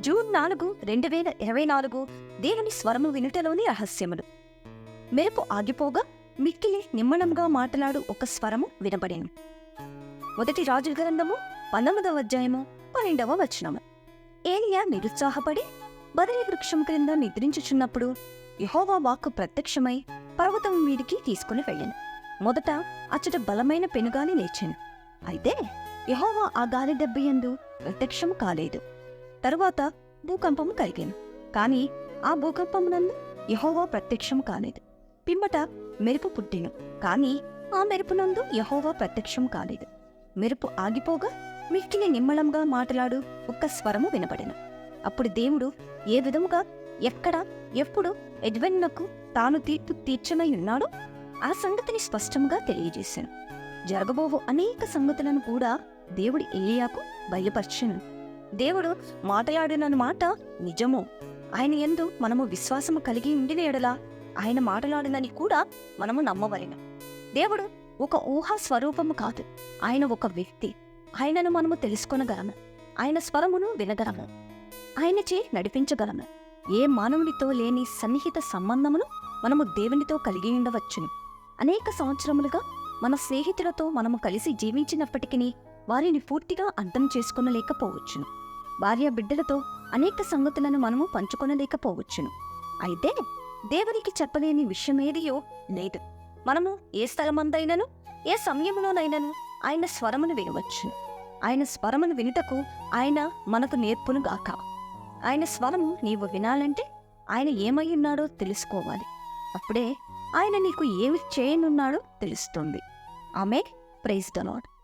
June నాలుగు రెండు వేల ఇరవై నాలుగు దేవుని స్వరము వినుటలోని రహస్యములు. మెరుపు ఆగిపోగా మిక్కిలి నిమ్మనంగా మాట్లాడు ఒక స్వరము వినబడేను. మొదటి రాజుల గ్రంథము పంతొమ్మిదవ అధ్యాయము పన్నెండవ వచనము. ఏలియా నిరుత్సాహపడి బదరి వృక్షం క్రింద నిద్రించుచున్నప్పుడు యహోవా వాక్కు ప్రత్యక్షమై పర్వతం మీదికి తీసుకుని వెళ్ళాను. మొదట అచ్చట బలమైన పెనుగాలి లేచాను. అయితే యహోవా ఆ గాలి దెబ్బయందు ప్రత్యక్షం కాలేదు. తరువాత భూకంపము కలిగాను. కాని ఆ భూకంపమునందు యహోవా ప్రత్యక్షం కాలేదు. పిమ్మట మెరుపు పుట్టెను. కాని ఆ మెరుపునందు యహోవా ప్రత్యక్షం కాలేదు. మెరుపు ఆగిపోగా మిక్కిలి నిమ్మళంగా మాట్లాడు ఒక్క స్వరము వినబడెను. అప్పుడు దేవుడు ఏ విధముగా ఎక్కడ ఎప్పుడు ఎడ్వెన్నకు తాను తీర్పు తీర్చనై ఉన్నాడో ఆ సంగతిని స్పష్టంగా తెలియజేశాను జరగబోవు అనేక సంగతులను కూడా దేవుడు ఏలియాకు బయలుపరచను. దేవుడు మాటలాడిన మాట నిజము. ఆయన ఎందు మనము విశ్వాసము కలిగి ఉండిన ఎడలా ఆయన మాటలాడినని కూడా మనము నమ్మవలెను. దేవుడు ఒక ఊహా స్వరూపము కాదు. ఆయన ఒక వ్యక్తి. ఆయనను మనము తెలుసుకొనగలము. ఆయన స్వరమును వినగలము. ఆయనచే నడిపించగలము. ఏ మానవునితో లేని సన్నిహిత సంబంధమును మనము దేవునితో కలిగి ఉండవచ్చును. అనేక సంవత్సరములుగా మన స్నేహితులతో మనము కలిసి జీవించినప్పటికీ వారిని పూర్తిగా అర్థం చేసుకొనలేకపోవచ్చును. భార్య బిడ్డలతో అనేక సంగతులను మనము పంచుకొనలేకపోవచ్చును. అయితే దేవునికి చెప్పలేని విషయమేదియో లేదు. మనము ఏ స్థలమందైనను ఏ సమయంలోనైనను ఆయన స్వరమును వినవచ్చును. ఆయన స్వరమును వినుటకు ఆయన మనకు నేర్పునుగాక ఆయన స్వరము నీవు వినాలంటే ఆయన ఏమై ఉన్నాడో తెలుసుకోవాలి. అప్పుడే ఆయన నీకు ఏమి చేయనున్నాడో తెలుస్తుంది. ఆమె ప్రైజ్ ద లాడ్